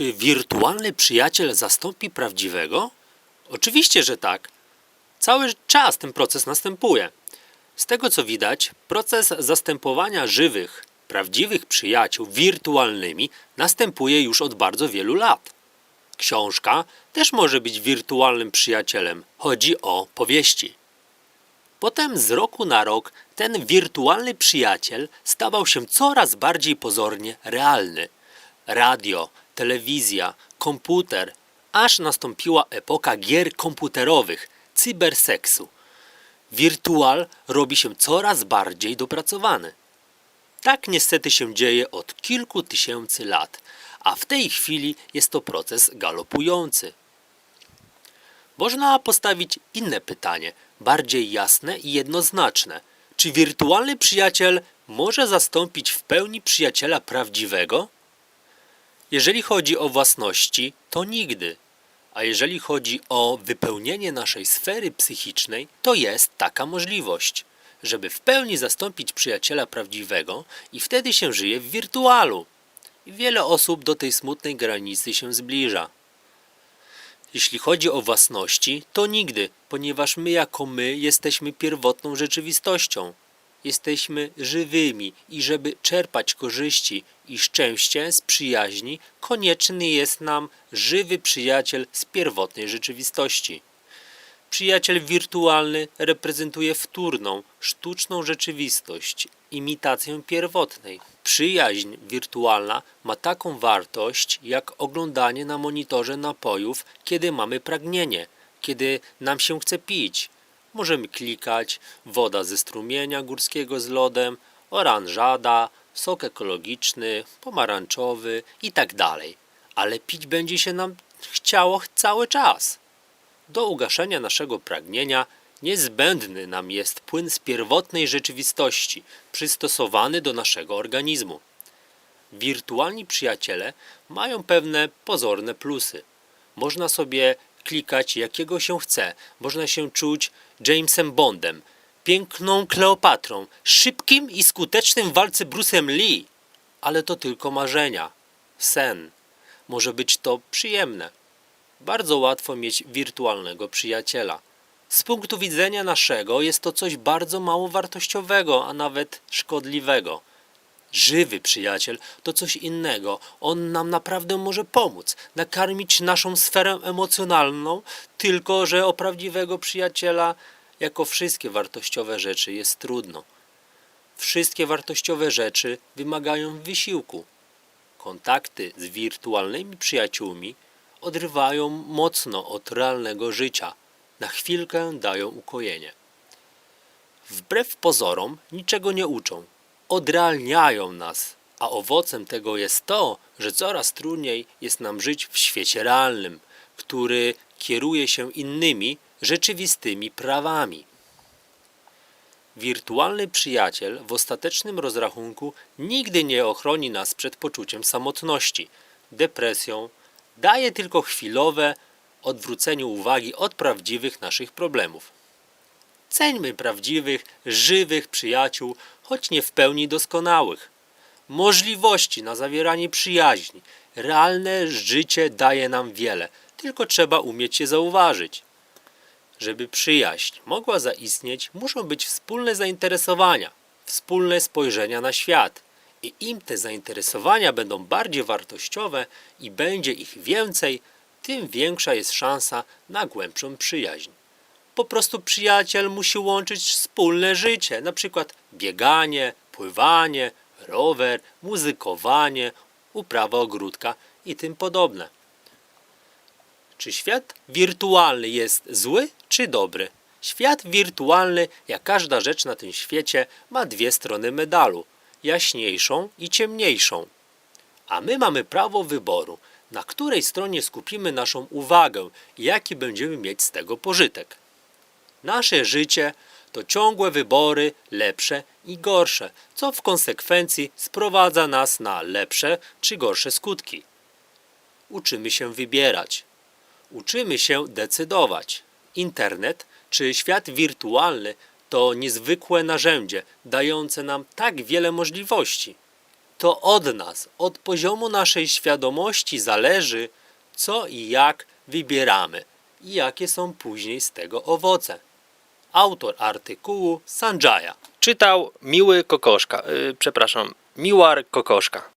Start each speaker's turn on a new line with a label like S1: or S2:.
S1: Czy wirtualny przyjaciel zastąpi prawdziwego? Oczywiście, że tak. Cały czas ten proces następuje. Z tego co widać, proces zastępowania żywych, prawdziwych przyjaciół wirtualnymi następuje już od bardzo wielu lat. Książka też może być wirtualnym przyjacielem. Chodzi o powieści. Potem z roku na rok ten wirtualny przyjaciel stawał się coraz bardziej pozornie realny. Radio, telewizja, komputer, aż nastąpiła epoka gier komputerowych, cyberseksu. Wirtual robi się coraz bardziej dopracowany. Tak niestety się dzieje od kilku tysięcy lat, a w tej chwili jest to proces galopujący. Można postawić inne pytanie, bardziej jasne i jednoznaczne. Czy wirtualny przyjaciel może zastąpić w pełni przyjaciela prawdziwego? Jeżeli chodzi o własności, to nigdy. A jeżeli chodzi o wypełnienie naszej sfery psychicznej, to jest taka możliwość, żeby w pełni zastąpić przyjaciela prawdziwego i wtedy się żyje w wirtualu. I wiele osób do tej smutnej granicy się zbliża. Jeśli chodzi o własności, to nigdy, ponieważ my jako my jesteśmy pierwotną rzeczywistością. Jesteśmy żywymi i żeby czerpać korzyści i szczęście z przyjaźni, konieczny jest nam żywy przyjaciel z pierwotnej rzeczywistości. Przyjaciel wirtualny reprezentuje wtórną, sztuczną rzeczywistość, imitację pierwotnej. Przyjaźń wirtualna ma taką wartość jak oglądanie na monitorze napojów, kiedy mamy pragnienie, kiedy nam się chce pić. Możemy klikać woda ze strumienia górskiego z lodem, oranżada, sok ekologiczny, pomarańczowy i tak. Ale pić będzie się nam chciało cały czas. Do ugaszenia naszego pragnienia niezbędny nam jest płyn z pierwotnej rzeczywistości, przystosowany do naszego organizmu. Wirtualni przyjaciele mają pewne pozorne plusy. Można sobie klikać jakiego się chce, można się czuć Jamesem Bondem, piękną Kleopatrą, szybkim i skutecznym w walce Bruce'em Lee. Ale to tylko marzenia, sen. Może być to przyjemne bardzo łatwo mieć wirtualnego przyjaciela. Z punktu widzenia naszego jest to coś bardzo mało wartościowego, a nawet szkodliwego. Żywy przyjaciel to coś innego. On nam naprawdę może pomóc, nakarmić naszą sferę emocjonalną, tylko że o prawdziwego przyjaciela, jako wszystkie wartościowe rzeczy, jest trudno. Wszystkie wartościowe rzeczy wymagają wysiłku. Kontakty z wirtualnymi przyjaciółmi odrywają mocno od realnego życia. Na chwilkę dają ukojenie. Wbrew pozorom niczego nie uczą. Odrealniają nas, a owocem tego jest to, że coraz trudniej jest nam żyć w świecie realnym, który kieruje się innymi, rzeczywistymi prawami. Wirtualny przyjaciel w ostatecznym rozrachunku nigdy nie ochroni nas przed poczuciem samotności, depresją, daje tylko chwilowe odwrócenie uwagi od prawdziwych naszych problemów. Ceńmy prawdziwych, żywych przyjaciół, choć nie w pełni doskonałych. Możliwości na zawieranie przyjaźni, realne życie daje nam wiele, tylko trzeba umieć je zauważyć. Żeby przyjaźń mogła zaistnieć, muszą być wspólne zainteresowania, wspólne spojrzenia na świat. I im te zainteresowania będą bardziej wartościowe i będzie ich więcej, tym większa jest szansa na głębszą przyjaźń. Po prostu przyjaciel musi łączyć wspólne życie, na przykład bieganie, pływanie, rower, muzykowanie, uprawa ogródka i tym podobne. Czy świat wirtualny jest zły czy dobry? Świat wirtualny, jak każda rzecz na tym świecie, ma dwie strony medalu jaśniejszą i ciemniejszą. A my mamy prawo wyboru, na której stronie skupimy naszą uwagę i jaki będziemy mieć z tego pożytek. Nasze życie to ciągłe wybory lepsze i gorsze, co w konsekwencji sprowadza nas na lepsze czy gorsze skutki. Uczymy się wybierać. Uczymy się decydować. Internet czy świat wirtualny to niezwykłe narzędzie, dające nam tak wiele możliwości. To od nas, od poziomu naszej świadomości zależy, co i jak wybieramy i jakie są później z tego owoce. Autor artykułu Sanjaya.
S2: Czytał Miły Kokoszka, yy, przepraszam, Miłar Kokoszka.